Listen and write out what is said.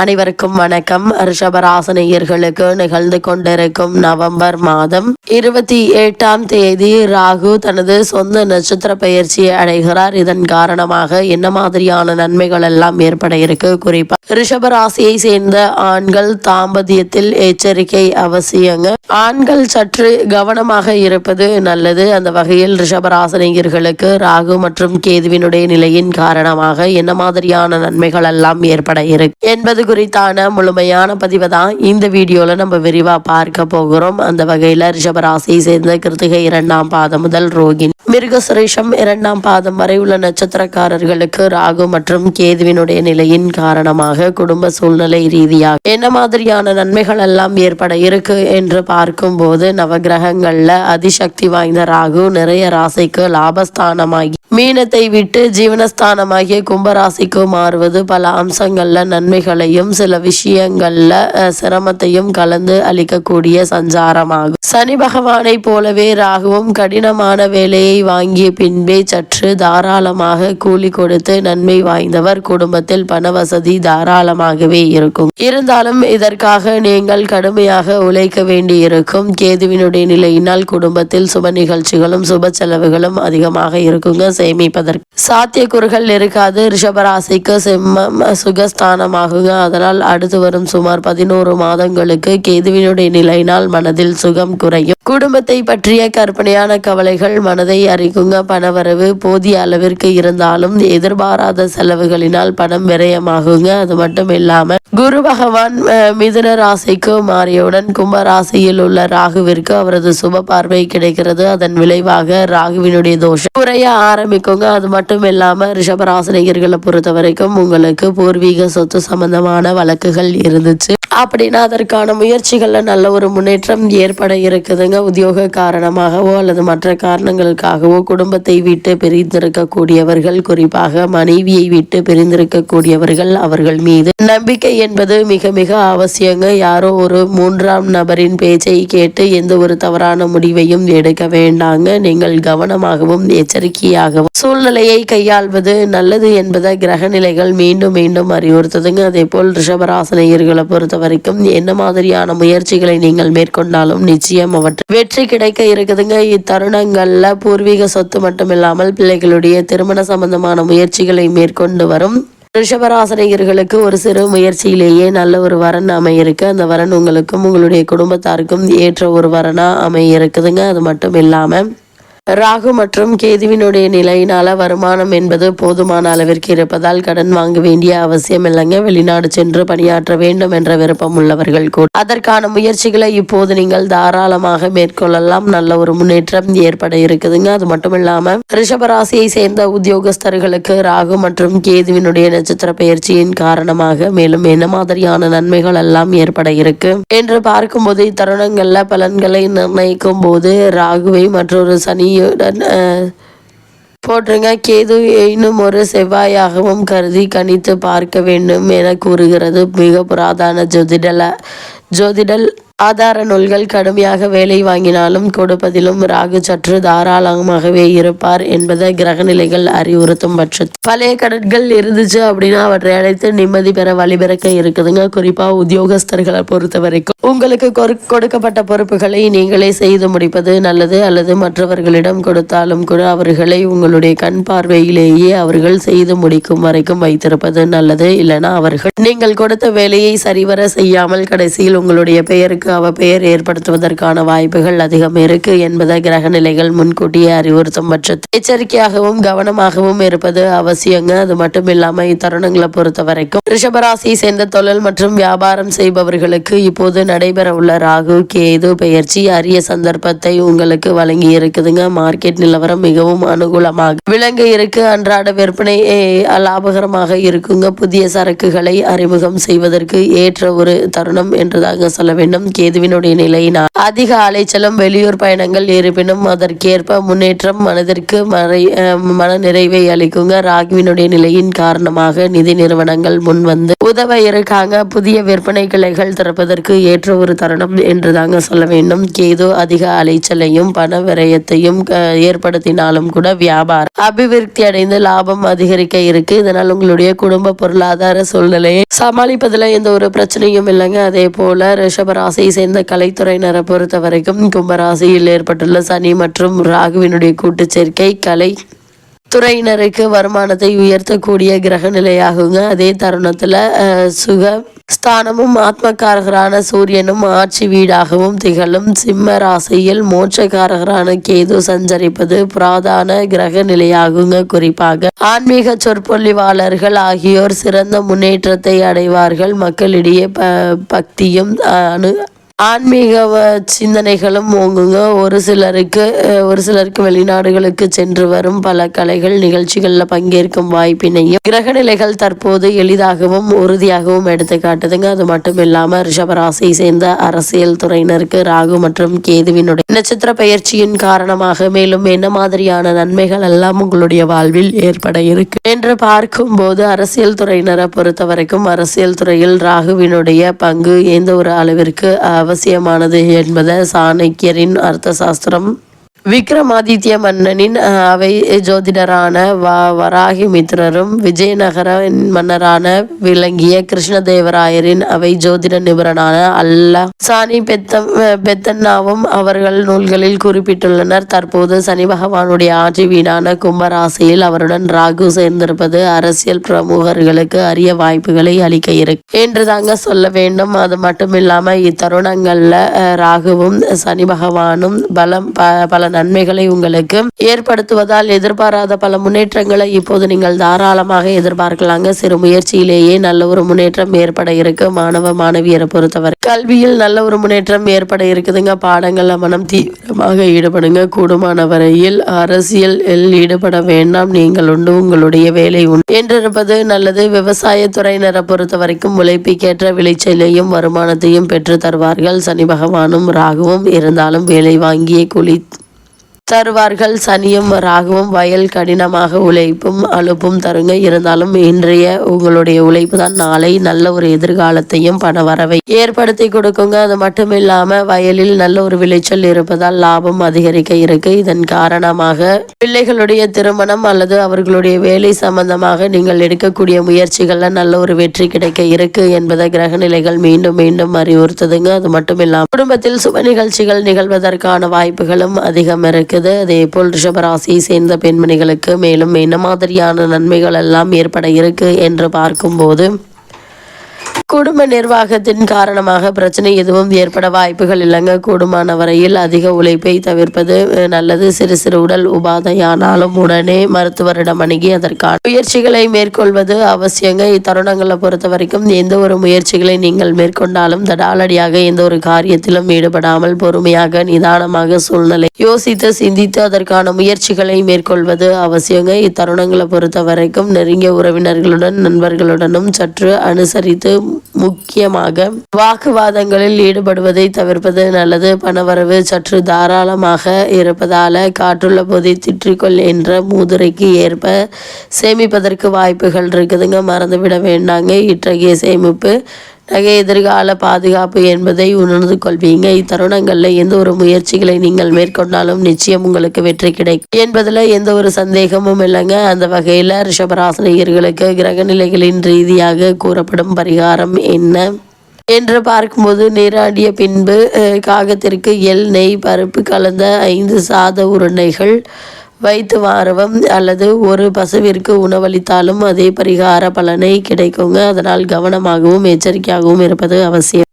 அனைவருக்கும் வணக்கம். ரிஷபராசனையர்களுக்கு நிகழ்ந்து கொண்டிருக்கும் நவம்பர் மாதம் இருபத்தி எட்டாம் தேதி ராகு தனது சொந்த நட்சத்திர பயிற்சியை அடைகிறார். இதன் காரணமாக என்ன மாதிரியான நன்மைகள் எல்லாம் ஏற்பட இருக்கு? குறிப்பா ரிஷபராசியை சேர்ந்த ஆண்கள் தாம்பத்தியத்தில் எச்சரிக்கை அவசியங்க. ஆண்கள் சற்று கவனமாக இருப்பது நல்லது. அந்த வகையில் ரிஷபராசனையர்களுக்கு ராகு மற்றும் கேதுவினுடைய நிலையின் காரணமாக என்ன மாதிரியான நன்மைகள் எல்லாம் ஏற்பட இருக்கு என்பது குறித்தான முழுமையான பதிவை தான் இந்த வீடியோவில் நம்ம விரிவா பார்க்க போகிறோம். அந்த வகையில் ரிஷபராசியை சேர்ந்த கிருத்திகை இரண்டாம் பாதம் முதல் ரோகிணி. மிருகசுரேஷம் இரண்டாம் பாதம் வரை உள்ள நட்சத்திரக்காரர்களுக்கு ராகு மற்றும் கேதுவினுடைய நிலையின் காரணமாக குடும்ப சூழ்நிலை ரீதியாக என்ன மாதிரியான நன்மைகள் எல்லாம் ஏற்பட இருக்கு என்று பார்க்கும்போது நவகிரகங்கள்ல அதிசக்தி வாய்ந்த ராகு நிறைய ராசிக்கு லாபஸ்தானமாகி மீனத்தை விட்டு ஜீவனஸ்தானமாகிய கும்பராசிக்கு மாறுவது பல அம்சங்கள்ல நன்மைகளையும் சில விஷயங்கள்ல சிரமத்தையும் கலந்து அளிக்கக்கூடிய சஞ்சாரமாகும். சனி பகவானை போலவே ராகுவும் கடினமான வேலையை வாங்கிய பின்பே சற்று தாராளமாக கூலி கொடுத்து நன்மை வாய்ந்தவர். குடும்பத்தில் பண வசதி தாராளமாகவே இருக்கும். இருந்தாலும் இதற்காக நீங்கள் கடுமையாக உழைக்க வேண்டி இருக்கும் கேதுவினுடைய நிலையினால் குடும்பத்தில் சுப நிகழ்ச்சிகளும் சுப செலவுகளும் அதிகமாக இருக்குங்க சேமிப்பதற்கு. சாத்தியக்கூறுகள் இருக்காது. ரிஷபராசிக்கு சிம்மம் சுகஸ்தானமாகுங்க. அதனால் அடுத்து வரும் சுமார் பதினோரு மாதங்களுக்கு கேதுவினுடைய நிலையினால் மனதில் சுகம் குறையும். குடும்பத்தை பற்றிய கற்பனையான கவலைகள் மனதை அறிக்குங்க பணவரவு போதிய அளவிற்கு இருந்தாலும் எதிர்பாராத செலவுகளினால் பணம் விரயமாகுங்க. அது மட்டும் இல்லாம குரு பகவான் அஹ், மிதுன ராசிக்கு மாறியவுடன் கும்ப ராசியில் உள்ள ராகுவிற்கு அவரது சுப பார்வை கிடைக்கிறது. அதன் விளைவாக ராகுவினுடைய தோஷம் குறைய ஆரம்பிக்குங்க. அது மட்டும் இல்லாம ரிஷபராசினியர்களை பொறுத்த வரைக்கும் உங்களுக்கு பூர்வீக சொத்து சம்பந்தமான வழக்குகள் இருந்துச்சு. அப்படின்னா அதற்கான முயற்சிகளில் நல்ல ஒரு முன்னேற்றம் ஏற்பட இருக்குதுங்க. உத்தியோக காரணமாகவோ அல்லது மற்ற காரணங்களுக்காகவோ குடும்பத்தை விட்டு பிரிந்திருக்கக்கூடியவர்கள் குறிப்பாக மனைவியை விட்டு பிரிந்திருக்கக்கூடியவர்கள் அவர்கள் மீது நம்பிக்கை என்பது மிக மிக அவசியங்க. யாரோ ஒரு மூன்றாம் நபரின் பேச்சை கேட்டு எந்த ஒரு தவறான முடிவையும் எடுக்க வேண்டாங்க. நீங்கள் கவனமாகவும் எச்சரிக்கையாகவும் சூழ்நிலையை கையாள்வது நல்லது என்பதை கிரக நிலைகள் மீண்டும் மீண்டும் அறிவுறுத்துதுங்க. அதே போல் ரிஷபராசனையர்களை பொறுத்தவரை வரைக்கும் என்ன மாதிரியான முயற்சிகளை நீங்கள் மேற்கொண்டாலும் நிச்சயம் அவற்றை வெற்றி கிடைக்க இருக்குதுங்க. இத்தருணங்கள்ல பூர்வீக சொத்து மட்டும் இல்லாமல் பிள்ளைகளுடைய திருமண சம்பந்தமான முயற்சிகளை மேற்கொண்டு வரும் ரிஷபராசனையர்களுக்கு ஒரு சிறு முயற்சியிலேயே நல்ல ஒரு வரன் அமையிருக்கு. அந்த வரன் உங்களுக்கும் உங்களுடைய குடும்பத்தாருக்கும் ஏற்ற ஒரு வரனாக அமைய இருக்குதுங்க அது மட்டும் இல்லாமல் ராகு மற்றும் கேதுவினுடைய நிலையினால வருமானம் என்பது போதுமான அளவிற்கு இருப்பதால் கடன் வாங்க வேண்டிய அவசியம் இல்லைங்க. வெளிநாடு சென்று பணியாற்ற வேண்டும் என்ற விருப்பம் உள்ளவர்கள் கூட. அதற்கான முயற்சிகளை இப்போது நீங்கள் தாராளமாக மேற்கொள்ளலாம். நல்ல ஒரு முன்னேற்றம் ஏற்பட இருக்குதுங்க. அது மட்டும் இல்லாம ரிஷபராசியை சேர்ந்த உத்தியோகஸ்தர்களுக்கு ராகு மற்றும் கேதுவினுடைய நட்சத்திர பயிற்சியின் காரணமாக மேலும் என்ன மாதிரியான நன்மைகள் எல்லாம் ஏற்பட இருக்கு என்று பார்க்கும்போது இத்தருணங்கள்ல பலன்களை நிர்ணயிக்கும் போது ராகுவை மற்றொரு சனி அஹ், போற்றுங்க கேது இன்னும் ஒரு செவ்வாயாகவும் கருதி கணித்து பார்க்க வேண்டும் என கூறுகிறது. மிக புராதான ஜோதிடல ஜோதிடல் ஆதார நூல்கள் கடுமையாக வேலை வாங்கினாலும் கொடுப்பதிலும் ராகு சற்று தாராளமாகவே இருப்பார் என்பதை கிரகநிலைகள் அறிவுறுத்தும் பட்சத்தில் பழைய கடன்கள் இருந்துச்சு அப்படின்னா அவற்றை அழைத்து நிம்மதி பெற வழிபிறக்க இருக்குதுங்க. குறிப்பா உத்தியோகஸ்தர்களை பொறுத்த வரைக்கும். உங்களுக்கு கொடுக்கப்பட்ட பொறுப்புகளை நீங்களே செய்து முடிப்பது நல்லது. அல்லது மற்றவர்களிடம் கொடுத்தாலும் கூட அவர்களை உங்களுடைய கண் பார்வையிலேயே அவர்கள் செய்து முடிக்கும் வரைக்கும் வைத்திருப்பது நல்லது. இல்லைன்னா அவர்கள் நீங்கள் கொடுத்த வேலையை சரிவர செய்யாமல் கடைசியில் உங்களுடைய பெயருக்கு அவ பெயர் ஏற்படுத்துவதற்கான வாய்ப்புகள் அதிகம் இருக்கு என்பதை கிரக நிலைகள் முன்கூட்டியே அறிவுறுத்தும் பட்சத்தில் எச்சரிக்கையாகவும் கவனமாகவும் இருப்பது அவசியங்க. அது மட்டும் இல்லாம இத்தருணங்களை பொறுத்த வரைக்கும் ரிஷபராசியை சேர்ந்த தொழில் மற்றும் வியாபாரம் செய்பவர்களுக்கு இப்போது நடைபெற உள்ள ராகு கேது பெயர்ச்சி அரிய சந்தர்ப்பத்தை உங்களுக்கு வழங்கி இருக்குதுங்க. மார்க்கெட் நிலவரம் மிகவும் அனுகூலமாக விலங்கு இருக்கு. அன்றாட விற்பனை லாபகரமாக இருக்குங்க. புதிய சரக்குகளை அறிமுகம் செய்வதற்கு ஏற்ற ஒரு தருணம் என்றுதாங்க சொல்ல வேண்டும். கேதுவினுடைய நிலையினால் அதிக அலைச்சலும் வெளியூர் பயணங்கள் இருப்பினும் அதற்கேற்ப முன்னேற்றம் மனதிற்கு மறை மன நிறைவை அளிக்குங்க. ராகுவினுடைய நிலையின் காரணமாக நிதி நிறுவனங்கள் முன் வந்து உதவ இருக்காங்க. புதிய விற்பனை கிளைகள் திறப்பதற்கு ஏற்ற ஒரு தருணம் என்று தாங்க சொல்ல வேண்டும். கேது அதிக அலைச்சலையும் பண விரயத்தையும் ஏற்படுத்தினாலும் கூட வியாபாரம் அபிவிருத்தி அடைந்து லாபம் அதிகரிக்க இருக்கு. இதனால் உங்களுடைய குடும்ப பொருளாதார சூழ்நிலையை சமாளிப்பதில் எந்த ஒரு பிரச்சனையும் இல்லைங்க. அதே போல ராசியை சேர்ந்த கலைத்துறையினரை பொறுத்த வரைக்கும் கும்பராசியில் ஏற்பட்டுள்ள சனி மற்றும் ராகுவினுடைய கூட்டு சேர்க்கை கலை துறையினருக்கு வருமானத்தை உயர்த்தக்கூடிய கிரக நிலையாகுங்க. அதே தருணத்தில் சுக ஸ்தானமும் ஆத்மகாரகரான சூரியனும் ஆட்சி வீடாகவும் திகழும். சிம்ம ராசியில் மோட்சக்காரகரான கேது சஞ்சரிப்பது புராதான கிரக நிலையாகுங்க குறிப்பாக. ஆன்மீக சொற்பொழிவாளர்கள் ஆகியோர் சிறந்த முன்னேற்றத்தை அடைவார்கள். மக்களிடையே ப பக்தியும் அனு ஆன்மீக சிந்தனைகளும் ஓங்குங்க. ஒரு சிலருக்கு ஒரு சிலருக்கு வெளிநாடுகளுக்கு சென்று வரும் பல கலைகள் நிகழ்ச்சிகளில் பங்கேற்கும் வாய்ப்பினையும் கிரகநிலைகள் தற்போது எளிதாகவும் உறுதியாகவும் எடுத்து காட்டுதுங்க. அது மட்டும் இல்லாமல் ரிஷபராசியை சேர்ந்த அரசியல் துறையினருக்கு ராகு மற்றும் கேதுவினுடைய நட்சத்திர பயிற்சியின் காரணமாக மேலும் என்ன மாதிரியான நன்மைகள் எல்லாம் உங்களுடைய வாழ்வில் ஏற்பட இருக்கு என்று பார்க்கும்போது அரசியல் துறையினரை பொறுத்த வரைக்கும் அரசியல் துறையில் ராகுவினுடைய பங்கு எந்த ஒரு அளவிற்கு அவசியமானது என்பதை சாணக்கியரின் அர்த்த சாஸ்திரம் விக்ரமாதித்ய மன்னனின் அவை ஜோதிடரான வ வராகி மித்ரரும் விஜயநகர மன்னரான விளங்கிய கிருஷ்ணதேவராயரின் அவை ஜோதிட நிபுணரான அல்ல. சாணி பெத்த பெத்தன்னாவும் அவர்கள் நூல்களில் குறிப்பிட்டுள்ளனர். தற்போது சனி பகவானுடைய ஆட்சி வீடான கும்பராசியில் அவருடன் ராகு சேர்ந்திருப்பது அரசியல் பிரமுகர்களுக்கு அரிய வாய்ப்புகளை அளிக்க இருக்கு. என்று தாங்க சொல்ல வேண்டும். அது மட்டும் இல்லாம இத்தருணங்கள்ல அஹ், ராகுவும் சனி பகவானும் பலம் ப- பல நன்மைகளை உங்களுக்கு ஏற்படுத்துவதால் எதிர்பாராத பல முன்னேற்றங்களை இப்போது நீங்கள் தாராளமாக எதிர்பார்க்கலாங்க. சிறு முயற்சியிலேயே நல்ல ஒரு முன்னேற்றம் ஏற்பட இருக்கு. மாணவ மாணவியரை பொறுத்தவரை கல்வியில் நல்ல ஒரு முன்னேற்றம் ஏற்பட இருக்குதுங்க. பாடங்கள்ல மனம் தீவிரமாக ஈடுபடுங்க. கூடுமான வரையில் அரசியல் ஈடுபட வேண்டாம். நீங்கள் உண்டு. உங்களுடைய வேலை உண்டு என்றிருப்பது நல்லது. விவசாய துறையினரை பொறுத்த வரைக்கும் உழைப்புக்கேற்ற விளைச்சலையும் வருமானத்தையும் பெற்று தருவார்கள். சனி பகவானும் ராகுவும் இருந்தாலும் வேலை வாங்கிய கூலி தருவார்கள். சனியும் ராகுவும் வயல் கடினமாக உழைப்பும் அலுப்பும் தருங்க. இருந்தாலும் இன்றைய உங்களுடைய உழைப்பு தான் நாளை நல்ல ஒரு எதிர்காலத்தையும் பண வரவை ஏற்படுத்தி கொடுக்குங்க. அது மட்டும் இல்லாம வயலில் நல்ல ஒரு விளைச்சல் இருப்பதால் லாபம் அதிகரிக்க இருக்கு. இதன் காரணமாக பிள்ளைகளுடைய திருமணம் அல்லது அவர்களுடைய வேலை சம்பந்தமாக நீங்கள் எடுக்கக்கூடிய முயற்சிகள்ல நல்ல ஒரு வெற்றி கிடைக்க இருக்கு என்பதை கிரகநிலைகள் மீண்டும் மீண்டும் அறிவுறுத்துதுங்க. அது மட்டும் இல்லாமல் குடும்பத்தில் சுப நிகழ்ச்சிகள் நிகழ்வதற்கான வாய்ப்புகளும் அதிகம் இருக்குது. அதே போல் ரிஷபராசியை சேர்ந்த பெண்மணிகளுக்கு மேலும் என்ன மாதிரியான நன்மைகள் எல்லாம் ஏற்பட இருக்கு என்று பார்க்கும்போது குடும்ப நிர்வாகத்தின் காரணமாக பிரச்சனை எதுவும் ஏற்பட வாய்ப்புகள் இல்லைங்க. கூடுமான வரையில் அதிக உழைப்பை தவிர்ப்பது நல்லது. சிறு சிறு உடல் உபாதையானாலும் உடனே மருத்துவரிடம் அணுகி அதற்கான முயற்சிகளை மேற்கொள்வது அவசியங்க. இத்தருணங்களை பொறுத்த வரைக்கும் எந்த ஒரு முயற்சிகளை நீங்கள் மேற்கொண்டாலும் தடாலடியாக எந்த ஒரு காரியத்திலும் ஈடுபடாமல் பொறுமையாக நிதானமாக சூழ்நிலை யோசித்து சிந்தித்து அதற்கான முயற்சிகளை மேற்கொள்வது அவசியங்க. இத்தருணங்களை பொறுத்த வரைக்கும் நெருங்கிய உறவினர்களுடன் நண்பர்களுடனும் சற்று அனுசரித்து முக்கியமாக வாக்குவாதங்களில் ஈடுபடுவதை தவிர்ப்பது நல்லது. பணவரவு சற்று தாராளமாக இருப்பதால காற்றுள்ள போதை திற்றிக்கொள் என்ற மூதுரைக்கு ஏற்ப சேமிப்பதற்கு வாய்ப்புகள் இருக்குதுங்க. மறந்துவிட வேண்டாங்க. இத்தகைய சேமிப்பு நகை எதிர்கால பாதுகாப்பு என்பதை உணர்ந்து கொள்வீங்க. இத்தருணங்களில் எந்த ஒரு முயற்சிகளை நீங்கள் மேற்கொண்டாலும் நிச்சயம் உங்களுக்கு வெற்றி கிடைக்கும். என்பதில் எந்த ஒரு சந்தேகமும் இல்லைங்க. அந்த வகையில் ரிஷபராசனியர்களுக்கு கிரகநிலைகளின் ரீதியாக கூறப்படும் பரிகாரம் என்ன? என்று பார்க்கும்போது நீராடிய பின்பு காகத்திற்கு எல் நெய் பருப்பு கலந்த ஐந்து சாத உருண்டைகள் வைத்து வாரவம் அல்லது ஒரு பசுவிற்கு உணவளித்தாலும் அதே பரிகார பலனை கிடைக்குங்க. அதனால் கவனமாகவும் எச்சரிக்கையாகவும் இருப்பது அவசியம்.